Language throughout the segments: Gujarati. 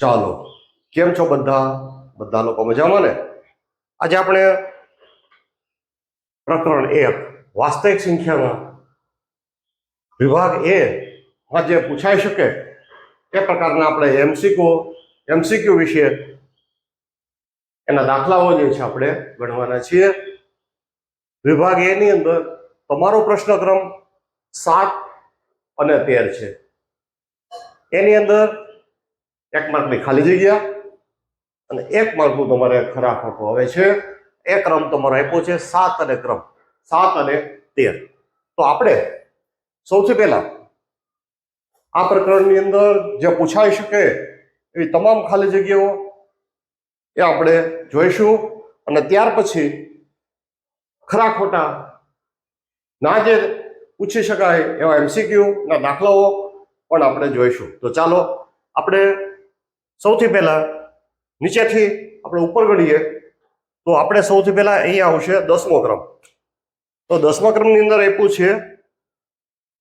ચાલો. કેમ છો બધા? બધા લોકો મજામાં ને? આજે આપણે પ્રકરણ એક, વાસ્તવિક સંખ્યામાં વિભાગ એ માં જે પૂછાઈ શકે. એ પ્રકારના આપણે એમસીક્યુ એમસીક્યુ વિશે એના દાખલાઓ જે છે આપણે ગણવાના છીએ. વિભાગ એ ની અંદર તમારો પ્રશ્નક્રમ સાત અને તેર છે. એની અંદર એક માર્કની ખાલી જગ્યા અને એક માર્કનું તમારે ખરા ખોટું આવે છે. એ ક્રમ તમારો આપ્યો છે સાત અને ક્રમ. સાત અને તેર. તો આપણે સૌથી પહેલા આ પ્રકરણની અંદર જે પૂછાઈ શકે એવી તમામ ખાલી જગ્યાઓ એ આપણે જોઈશું. અને ત્યાર પછી ખરા ખોટા ના જે પૂછી શકાય એવા એમસીક્યુ ના દાખલાઓ પણ આપણે જોઈશું. તો ચાલો આપણે સૌથી પહેલા નીચેથી આપણે ઉપર ગણીએ, તો આપણે સૌથી પહેલા અહીંયા આવશે દસમો ક્રમ. તો દસમા ક્રમની અંદર આપ્યું છે,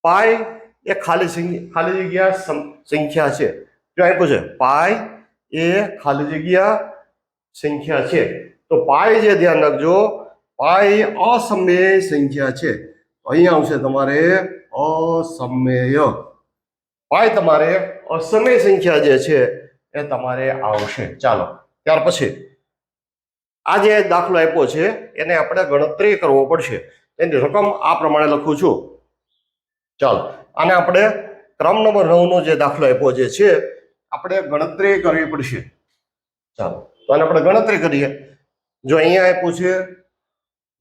પાય એ ખાલી સંખ્યા ખાલી જગ્યા સમ- સંખ્યા છે. જો આપ્યું છે, પાય એ ખાલી જગ્યા સંખ્યા છે. તો પાય જે ધ્યાન રાખજો, પાય અસમય સંખ્યા છે. તો અહીંયા આવશે તમારે અસમય. પાય તમારે અસમય સંખ્યા જે છે એ તમારે આવશે. ચાલો, ત્યાર પછી આ જે દાખલો આપ્યો છે, એને આપણે ગણતરી કરવો પડશે. એની રકમ આ પ્રમાણે લખું છું. ચાલો, આને આપણે ક્રમ નંબર નવનો જે દાખલો આપ્યો જે છે, આપણે ગણતરી કરવી પડશે. ચાલો, તો આને આપણે ગણતરી કરીએ. જો અહીંયા આપ્યું છે,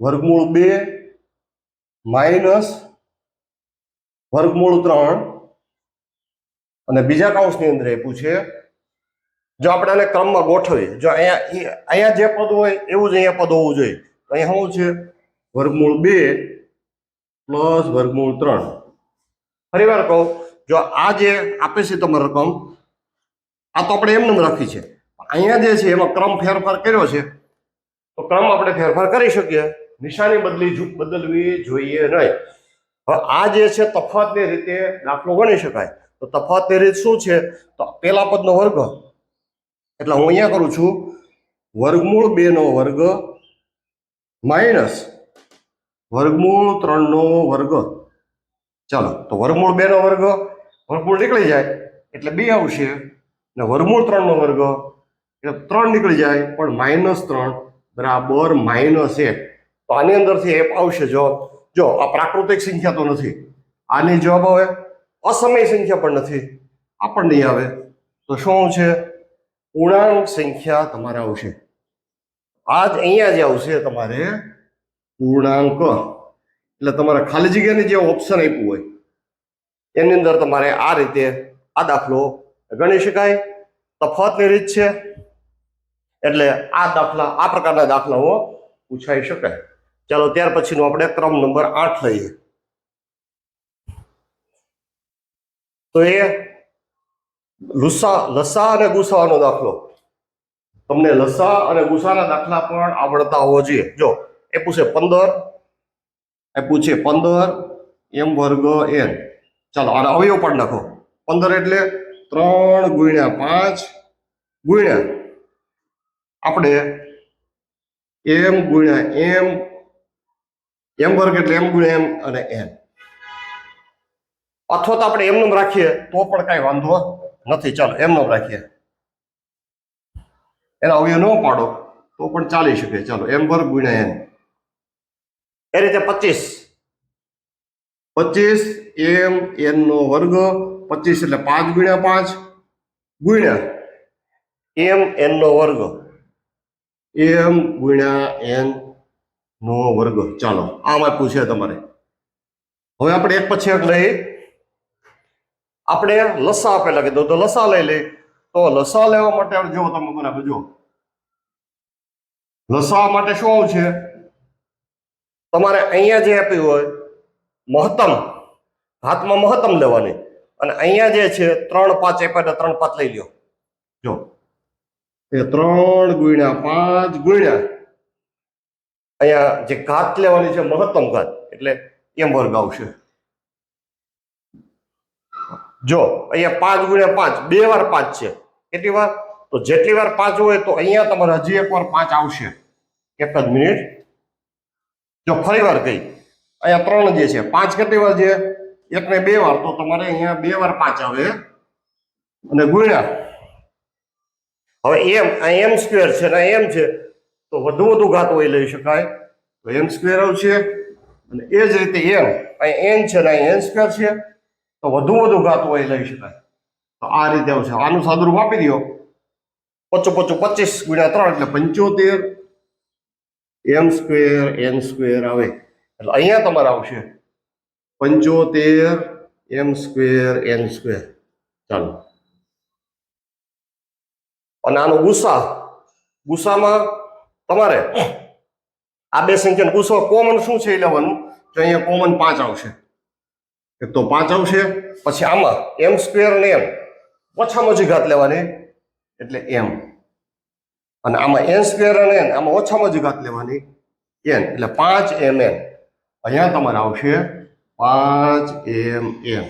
વર્ગમૂળ બે માઇનસ વર્ગમૂળ ત્રણ. અને બીજા કાઉન્સની અંદર આપ્યું છે જો આપણે આને ક્રમમાં ગોઠવીએ, જો અહીંયા અહીંયા જે પદ હોય એવું જ અહીંયા પદ હોવું જોઈએ. તો અહીંયા શું છે? વર્ગમૂળ બે પ્લસ વર્ગમૂળ ત્રણ. ફરી વાર કહું, જો આ જે આપે છે તમારે રકમ આ તો આપણે એમને રાખી છે. અહીંયા જે છે એમાં ક્રમ ફેરફાર કર્યો છે, તો ક્રમ આપણે ફેરફાર કરી શકીએ. નિશાની બદલી બદલવી જોઈએ નહીં. હવે આ જે છે તફાતની રીતે દાખલો ગણી શકાય. તો તફાતની રીત શું છે? તો પેલા પદનો વર્ગ એટલે હું અહીંયા કરું છું, વર્ગમૂળ બે નો વર્ગ માઇનસ વર્ગમૂળ ત્રણ નો વર્ગ. ચાલો, તો વર્ગમૂળ બે નો વર્ગ, વર્ગમૂળ નીકળી જાય, એટલે બે આવશે. ને વર્ગમૂળ ત્રણ નો વર્ગ, એટલે ત્રણ નીકળી જાય, પણ માઇનસ ત્રણ બરાબર માઇનસ એક. તો આની અંદરથી એપ આવશે જો જો, આ પ્રાકૃતિક સંખ્યા તો નથી. આની જવાબ આવે, અસમય સંખ્યા પણ નથી. આ પણ નહીં આવે. તો શું છે? પૂર્ણાંક સંખ્યા તમારે આવશે. આ જ અહીંયા જે આવશે તમારે પૂર્ણાંક. એટલે તમારે ખાલી જગ્યાની જે ઓપ્શન આપ્યું હોય, એની અંદર તમારે આ રીતે આ દાખલો ગણી શકાય. તફાતની રીત છે. એટલે આ દાખલા, આ પ્રકારના દાખલાઓ પૂછાઈ શકાય. ચાલો, ત્યાર પછીનો આપણે ક્રમ નંબર આઠ લઈએ. તો એ લુસા, લસા અને ગુસાનો દાખલો. તમને લસા અને ગુસાના દાખલા પણ આવડતા હોવો જોઈએ. જો, એ પૂછે પંદર, એ પૂછે પંદર, એમ વર્ગ એન. ચાલો, આને અવયવ પણ નાખો પંદર એટલે ત્રણ ગુણ્યા પાંચ ગુણ્યા. આપણે એમ ગુણ્યા એમ એમ વર્ગ એટલે એમ ગુણ્યા એમ અને એન. અથવા તો આપણે એમનું રાખીએ, તો પણ કાંઈ વાંધો નથી, ચાલો, એમનો રાખીએ. એના અવયવ ન પાડો, તો પણ ચાલી શકે, ચાલો, એમ વર્ગ ગુણ્યા એન. એ રીતે પચીસ. પચીસ એમ એન નો વર્ગ, પચીસ એટલે પાંચ ગુણ્યા પાંચ, ગુણ્યા એમ એન નો વર્ગ. એમ ગુણ્યા એન નો વર્ગ. ચાલો, આમાં પૂછે તમારે. હવે આપણે એક પછી એક લઈ આપણે લસા આપેલા કીધું તો લસા લઈ લઈ. તો લસા લેવા માટે જો તમે બરાબર જો લસા માટે શું છે? તમારે અહીંયા જે આપ્યું હોય, મહત્તમ, હાથમાં મહત્તમ લેવાની. અને અહીંયા જે છે, ત્રણ પાંચ આપ્યા એટલે ત્રણ પાંચ લઈ લ્યો. જો એ ત્રણ ગુણ્યા પાંચ ગુણ્યા. અહીંયા જે ઘાત લેવાની છે, મહત્તમ ઘાત. એટલે એમ વર્ગ આવશે. જો, અહીંયા પાંચ ગુણ્યા પાંચ, બે વાર પાંચ છે. કેટલી વાર? તો જેટલી વાર પાંચ હોય તો અહીંયા તમારે હજી એક વાર પાંચ આવશે. એક જ મિનિટ. જો, ફરી વાર ગઈ અહીંયા ત્રણ જે છે, પાંચ કેટલી વાર છે? એક ને બે વાર, તો તમારે અહીંયા બે વાર પાંચ આવે. અને ગુણ્યા. હવે એમ આ એમ સ્ક્વેર છે ને એમ છે, તો વધુ વધુ ઘાત હોય લઈ શકાય. તો એમ સ્ક્વેર આવશે. અને એ જ રીતે એમ અહીં એન છે ને અહીં એન સ્ક્વેર છે. તો વધુ વધુ ગાતું હોય લઈ શકાય. તો આ રીતે આવશે. આનું સાદુરૂપ આપી દો પચો પચો પચીસ ગુણ્યા ત્રણ એટલે પંચોતેર. એમ સ્ક્વેર, એન સ્ક્વેર આવે. એટલે અહીંયા તમારે આવશે. પંચોતેર, એમ સ્ક્વેર, એન સ્ક્વેર. ચાલો. અને આનો ગુસ્સા. ગુસ્સામાં તમારે. આ બે સંખ્યાનો ગુસ્સો કોમન શું છે એ લેવાનું? તો અહીંયા કોમન પાંચ આવશે. એક તો પાંચ આવશે? પછી આમાં એમ સ્ક્વેર ને એમ ઓછામાં ઓછી ઘાત લેવાની. એટલે એમ અને આમાં એન સ્ક્વેર અને એન આમાં ઓછામાં ઓછી ઘાત લેવાની. એન એટલે પાંચ એમ એન અહીંયા તમારે આવશે પાંચ એમ એન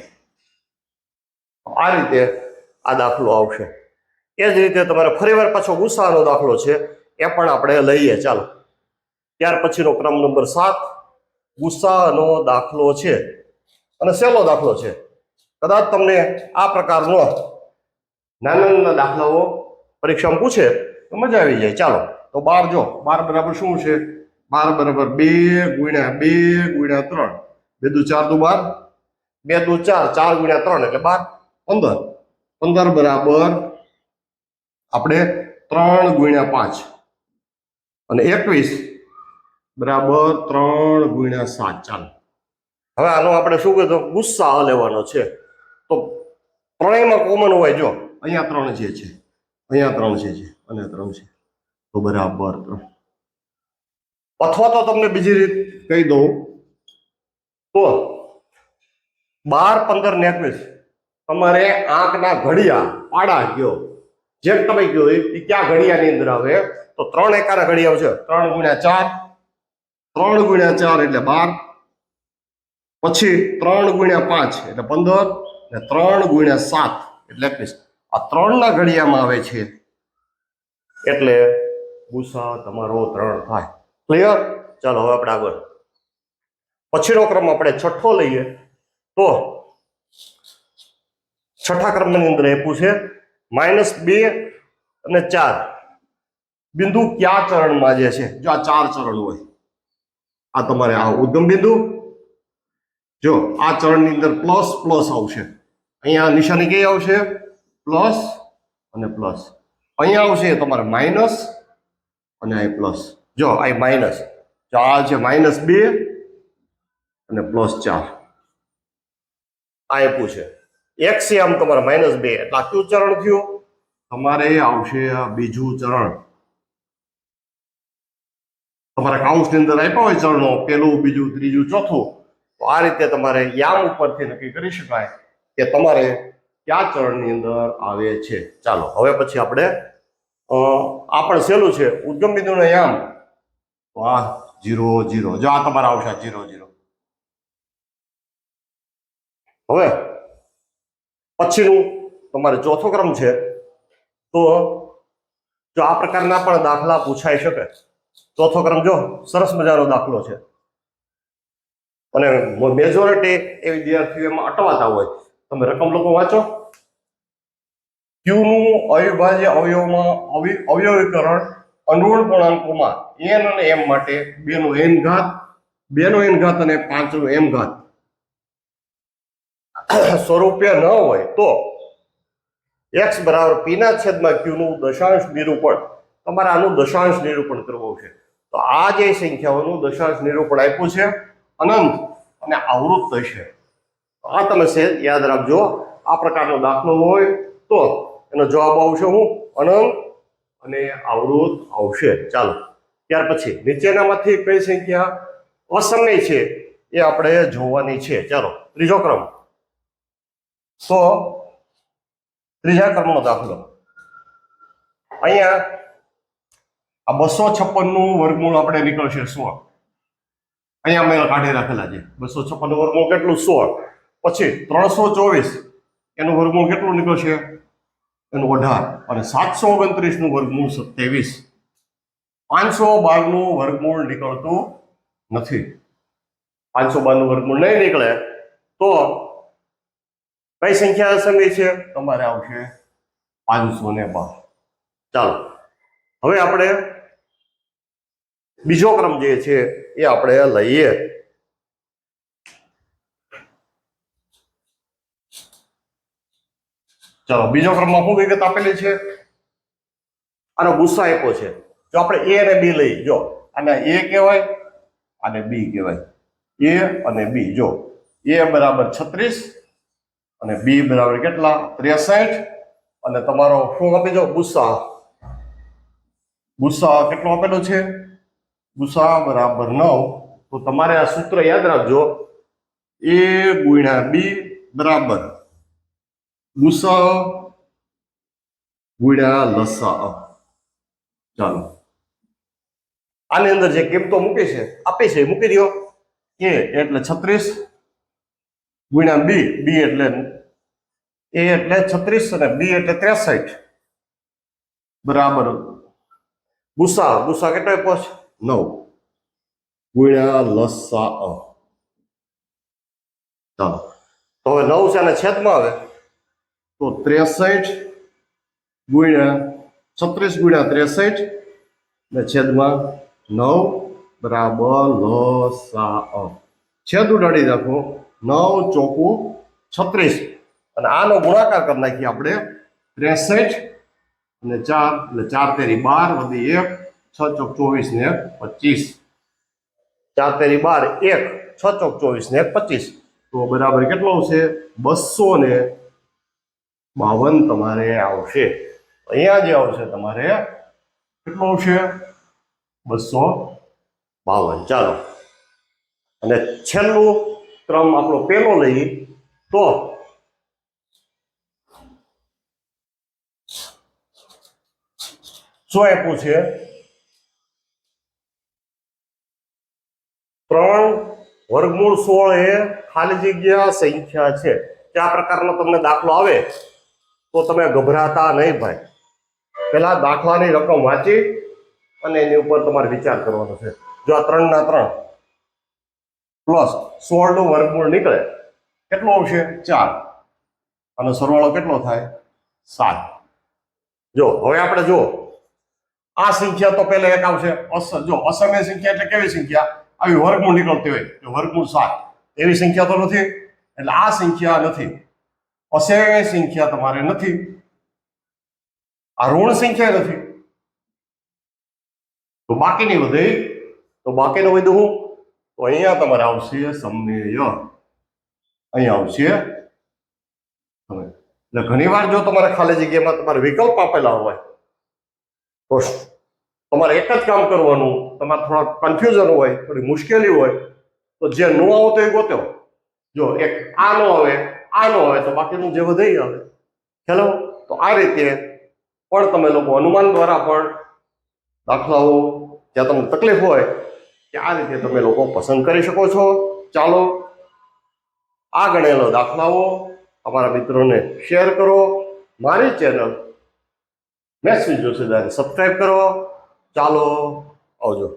આ રીતે આ દાખલો આવશે. એ જ રીતે તમારે ફરીવાર પાછો ગુસ્સાનો દાખલો છે. એ પણ આપણે લઈએ. ચાલો. ત્યાર પછીનો ક્રમ નંબર સાત. ગુસ્સાનો દાખલો છે. અને સહેલો દાખલો છે. કદાચ તમને આ પ્રકારનો નાના નાના દાખલાઓ પરીક્ષામાં પૂછે તો મજા આવી જાય. ચાલો, તો બાર જો, બાર બરાબર શું છે? બાર બરાબર બે ગુણ્યા બે ગુણ્યા ત્રણ. બે દુ ચાર દુ બાર? બે દુ ચાર ચાર ગુણ્યા ત્રણ એટલે બાર. પંદર. પંદર બરાબર આપણે ત્રણ ગુણ્યા પાંચ. અને એકવીસ બરાબર ત્રણ ગુણ્યા સાત. ચાલો. હવે આનો આપણે શું કહેતો ગુસ્સા લેવાનો છે. તો ત્રણેયમાં કોમન હોય જો. અહીંયા ત્રણ જે છે. અહીંયા ત્રણ છે છે. અને ત્રણ છે. તો બરાબર ત્રણ. અથવા તો તમને બીજી રીત કહી દઉં. તો બાર પંદર ને એકવીસ તમારે આંખના ઘડિયા પાડા ગયો. જેમ તમે કહો એ ક્યાં ઘડિયાની અંદર આવે? તો ત્રણ એકાના ઘડિયા છે. ત્રણ ગુણ્યા ચાર. ત્રણ ગુણ્યા ચાર એટલે બાર. પછી ત્રણ ગુણ્યા પાંચ એટલે પંદર ને ત્રણ ગુણ્યા સાત. એટલે એકવીસ. આ ત્રણના ઘડિયામાં આવે છે એટલે ગુસા તમારો ત્રણ થાય. ક્લિયર ચાલો, હવે આપણે આગળ. પછીનો ક્રમ આપણે છઠ્ઠો લઈએ. તો છઠ્ઠા ક્રમની અંદર આપ્યું છે માઇનસ બે અને ચાર. બિંદુ કયા ચરણમાં જે છે? જો આ ચાર ચરણ હોય. આ તમારે આ ઉદ્ગમ બિંદુ જો, આ ચરણની અંદર પ્લસ પ્લસ આવશે. અહીંયા નિશાની કઈ આવશે? પ્લસ અને પ્લસ અહીંયા આવશે તમારે માઇનસ અને આ પ્લસ જો, આ માઇનસ જો, આ છે માઇનસ બે અને પ્લસ ચાર. આ આપ્યું છે એક છે આમ તમારે માઇનસ બે. એટલે આ કયું ચરણ થયું? તમારે આવશે આ બીજું ચરણ. તમારા કાઉન્સની અંદર આપ્યા હોય ચરણો, પેલું, બીજું, ત્રીજું, ચોથું. તો આ રીતે તમારે યામ ઉપરથી નક્કી કરી શકાય કે તમારે કયા ચરણની અંદર આવે છે. ચાલો, હવે પછી આપણે આ પણ સહેલું છે ઉદ્ગમ બિંદુનો યામ. આ જીરો જીરો. જો આ તમારે આવશે જીરો જીરો. હવે પછીનું તમારે ચોથો ક્રમ છે, તો જો આ પ્રકારના પણ દાખલા પૂછાઈ શકે. ચોથો ક્રમ જો સરસ મજાનો દાખલો છે. અને મેજોરિટી એ વિદ્યાર્થીઓ એમાં અટવાતા હોય. તમે રકમ લોકો વાંચો. ક્યુનું અવિભાજ્ય અવયવમાં અવિ- અવયવીકરણ અનુરૂણ પૂર્ણાંકોમાં એન અને એમ માટે બે નો એન ઘાત બે નો એન ઘાત અને પાંચ નો એમ ઘાત. સ્વરૂપે ન હોય તો એક્સ બરાબર પી ના છેદમાં ક્યુ નું દશાંશ નિરૂપણ, તમારે આનું દશાંશ નિરૂપણ કરવું છે. તો આ જે સંખ્યાઓનું દશાંશ નિરૂપણ આપ્યું છે અનંત અને આવૃત્ત છે આ તમે યાદ રાખજો. આ પ્રકારનો દાખલો હોય તો એનો જવાબ આવશે હું, અનંત અને આવૃત આવશે. ચાલો, ત્યાર પછી નીચેનામાંથી કઈ સંખ્યા અસમય છે એ આપણે જોવાની છે. ચાલો, ત્રીજો ક્રમ. તો ત્રીજા ક્રમનો દાખલો. અહીંયા આ બસો છપ્પનનું વર્ગમૂળ આપણે નીકળશે સોળ અહીંયા મેં કાઢી રાખેલા છે. બસો છપ્પન વર્ગમૂળ કેટલું સોળ પછી ત્રણસો ચોવીસ. એનું વર્ગમૂળ કેટલું નીકળશે? એનું અઢાર. અને સાતસો ઓગણત્રીસનું વર્ગમૂળ સત્યાવીસ. પાંચસો બારનું વર્ગમૂળ નીકળતું નથી. પાંચસો બારનું વર્ગમૂળ નહીં નીકળે, તો કઈ સંખ્યા સમય છે? તમારે આવશે પાંચસો ને બાર. ચાલો. હવે આપણે બીજો ક્રમ જે છે એ આપણે લઈએ. ચાલો, બીજો ક્રમમાં શું વિગત આપેલી છે? આનો ગુસ્સા આપ્યો છે. જો આપણે એ અને બી લઈ જો. અને એ કહેવાય અને બી કહેવાય. એ અને બી જો. એ બરાબર છત્રીસ અને બી બરાબર કેટલા? ત્રેસઠ. અને તમારો શું આપી દો? ગુસ્સા. ગુસ્સા કેટલો આપેલો છે? ગુસ્સા બરાબર નવ તો તમારે આ સૂત્ર યાદ રાખજો. એ ગુણ્યા બી બરાબર. ગુસા ગુણ્યા લસા. ચાલો. આની અંદર જે કિંમતો મૂકે છે, આપે છે, મૂકી દો એ એટલે છત્રીસ ગુણ્યા બી બી એટલે એ એટલે છત્રીસ અને બી એટલે ત્રેસઠ. બરાબર. ગુસા ગુસા કેટલો છે? નવ ગુણ્યા લસા ચાલો તો હવે નવ છે અને છેદમાં આવે. તો ત્રેસઠ ગુણ્યા છત્રીસ ગુણ્યા ત્રેસઠ ને છેદમાં નવ બરાબર લસા છેદ ઉડાડી નાખો. નવ ચોકું છત્રીસ. અને આનો ગુણાકાર કરી નાખીએ આપણે ત્રેસઠ અને ચાર. એટલે ચાર તેરી બાર વધી એક. છ ચોક ચોવીસ ને પચીસ. ચાર તેરી બાર, એક, છ ચોક ચોવીસ ને પચીસ. તો બરાબર કેટલો આવશે? બસો ને બાવન તમારે આવશે. અહીંયા જે આવશે તમારે કેટલો આવશે? બસો બાવન. ચાલો. અને છેલ્લું ક્રમ આપણો પેલો લઈ તો શું આપ્યું છે. ત્રણ વર્ગમૂળ સોળ એ ખાલી જગ્યા સંખ્યા છે. કે આ પ્રકારનો તમને દાખલો આવે, તો તમે ગભરાતા નહીં ભાઈ. પહેલા દાખલાની રકમ વાંચી અને એની ઉપર તમારે વિચાર કરવાનો છે. જો આ ત્રણ ના ત્રણ પ્લસ સોળનું વર્ગમૂળ નીકળે, કેટલો આવશે? ચાર. અને સરવાળો કેટલો થાય? સાત. જો, હવે આપણે જો આ સંખ્યા તો પહેલા એક આવશે. અસ, જો અસમય સંખ્યા એટલે કેવી સંખ્યા? આવી વર્ગમૂળ નીકળતી હોય જો વર્ગમૂળ સાત. એવી સંખ્યા તો નથી. એટલે આ સંખ્યા નથી. અસમય સંખ્યા તમારે નથી. આ ઋણ સંખ્યા નથી. તો બાકીની વધે. તો બાકીનું વધુ હું? તો અહીંયા તમારે આવશે સમનેય. અહીંયા આવશે. હવે એટલે ઘણી વાર જો તમારે ખાલી જગ્યામાં તમારે વિકલ્પ આપેલા હોય, તો તમારે એક જ કામ કરવાનું, તમારે થોડા કન્ફ્યુઝન હોય, થોડી મુશ્કેલી હોય, તો જે ન આવતો એ ગોત્યો જો એક આ નો આવે, આ નો આવે, તો બાકીનું જે વધે આવે. ખ્યાલ તો આ રીતે પણ તમે લોકો અનુમાન દ્વારા પણ દાખલાઓ જ્યાં તમને તકલીફ હોય કે આ રીતે તમે લોકો પસંદ કરી શકો છો. ચાલો, આ ગણેલો દાખલાઓ અમારા મિત્રોને શેર કરો. મારી ચેનલ મેસેજ જોશીદાને સબસ્ક્રાઈબ કરો. ચાલો આવજો